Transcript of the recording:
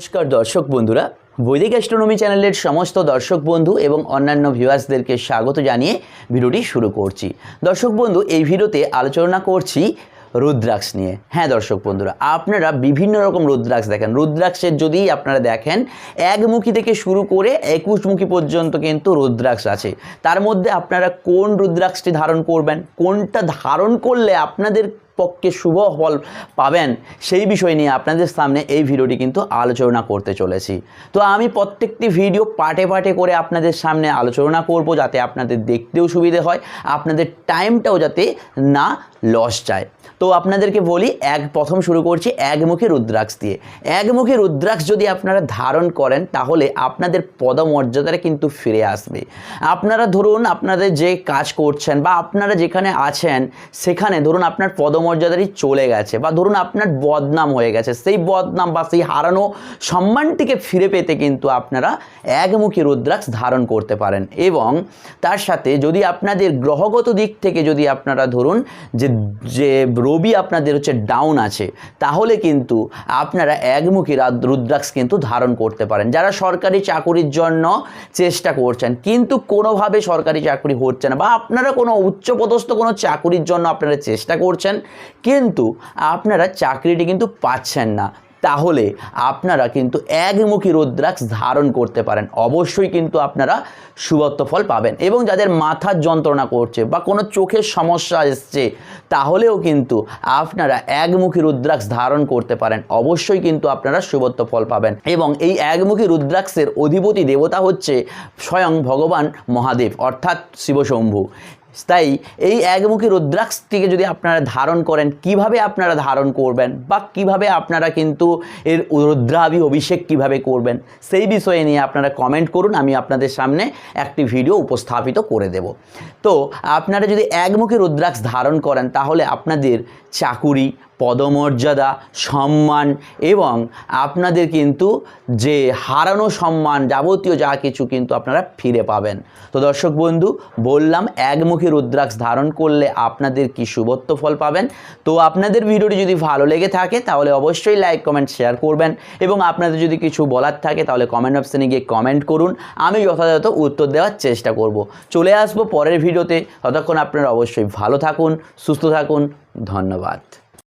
নমস্কার দর্শক বন্ধুরা। বৈদিক অ্যাস্ট্রোনমি চ্যানেলের সমস্ত দর্শক বন্ধু এবং অন্যান্য ভিউয়ার্সদেরকে স্বাগত জানিয়ে ভিডিওটি শুরু করছি। দর্শক বন্ধু, এই ভিডিওতে আলোচনা করছি রুদ্রাক্ষ নিয়ে। হ্যাঁ দর্শক বন্ধুরা, আপনারা বিভিন্ন রকম রুদ্রাক্ষ দেখেন। রুদ্রাক্ষের যদি আপনারা দেখেন একমুখী থেকে শুরু করে একুশমুখী পর্যন্ত কিন্তু রুদ্রাক্ষ আছে। তার মধ্যে আপনারা কোন রুদ্রাক্ষটি ধারণ করবেন, কোনটা ধারণ করলে আপনাদের পক্ষে শুভ ফল পাবেন। সেই বিষয় নিয়ে আপনাদের সামনে এই ভিডিওটি কিন্তু আলোচনা করতে চলেছি। তো আমি প্রত্যেকটি ভিডিও পাটে পাটে করে আপনাদের সামনে আলোচনা করব যাতে আপনাদের দেখতেও সুবিধে হয়, আপনাদের টাইমটাও যাতে না লস যায় তো আপনাদেরকে বলি, এক প্রথম শুরু করছি একমুখী রুদ্রাক্ষ দিয়ে। একমুখী রুদ্রাক্ষ যদি আপনারা ধারণ করেন, তাহলে আপনাদের পদমর্যাদাটা কিন্তু ফিরে আসবে। আপনারা ধরুন আপনাদের যে কাজ করছেন বা আপনারা যেখানে আছেন, সেখানে ধরুন আপনার পদমর্যাদাটি চলে গেছে বা ধরুন আপনার বদনাম হয়ে গেছে। সেই বদনাম বা সেই হারানো সম্মানটিকে ফিরে পেতে কিন্তু আপনারা একমুখী রুদ্রাক্ষ ধারণ করতে পারেন। এবং তার সাথে যদি আপনাদের গ্রহগত দিক থেকে যদি আপনারা ধরুন যে যে রবি আপনাদের হচ্ছে ডাউন আছে, তাহলে কিন্তু আপনারা একমুখী রাদ- রুদ্রাক্ষ কিন্তু ধারণ করতে পারেন। যারা সরকারি চাকুরির জন্য চেষ্টা করছেন, কিন্তু কোনোভাবে সরকারি চাকরি হচ্ছে না বা আপনারা কোনো উচ্চপদস্থ কোনো চাকুরির জন্য আপনারা চেষ্টা করছেন, কিন্তু আপনারা চাকরিটি কিন্তু পাচ্ছেন না। তাহলে আপনারা কিন্তু একমুখী রুদ্রাক্ষ ধারণ করতে পারেন। অবশ্যই কিন্তু আপনারা সুবত্ত ফল পাবেন এবং যাদের মাথার যন্ত্রণা করছে বা কোনো চোখের সমস্যা এসছে, তাহলেও কিন্তু আপনারা একমুখী রুদ্রাক্ষ ধারণ করতে পারেন। অবশ্যই কিন্তু আপনারা সুবত্ত ফল পাবেন এবং এই একমুখী রুদ্রাক্ষের অধিপতি দেবতা হচ্ছে স্বয়ং ভগবান মহাদেব, অর্থাৎ শিবশম্ভু। তাই এই একমুখী রুদ্রাক্ষটিকে যদি আপনারা ধারণ করেন, কীভাবে আপনারা ধারণ করবেন বা কীভাবে আপনারা কিন্তু এর রুদ্রাভি অভিষেক কীভাবে করবেন, সেই বিষয়ে নিয়ে আপনারা কমেন্ট করুন, আমি আপনাদের সামনে একটি ভিডিও উপস্থাপিত করে দেব। তো আপনারা যদি একমুখী রুদ্রাক্ষ ধারণ করেন, তাহলে আপনাদের চাকুরি পদমর্যাদা, সম্মান এবং আপনাদের কিন্তু যে হারানো সম্মান যাবতীয় যা কিছু কিন্তু আপনারা ফিরে পাবেন। তো দর্শক বন্ধু, বললাম একমুখী রুদ্রাক্ষ ধারণ করলে আপনাদের কি শুভত্ব ফল পাবেন? তো আপনাদের ভিডিওটি যদি ভালো লেগে থাকে তাহলে অবশ্যই লাইক কমেন্ট শেয়ার করবেন এবং আপনাদের যদি কিছু বলার থাকে তাহলে কমেন্ট অপশানে গিয়ে কমেন্ট করুন। আমি যথাযথ উত্তর দেওয়ার চেষ্টা করব। চলে আসব পরের ভিডিওতে। ততক্ষণ আপনারা অবশ্যই ভালো থাকুন, সুস্থ থাকুন। ধন্যবাদ।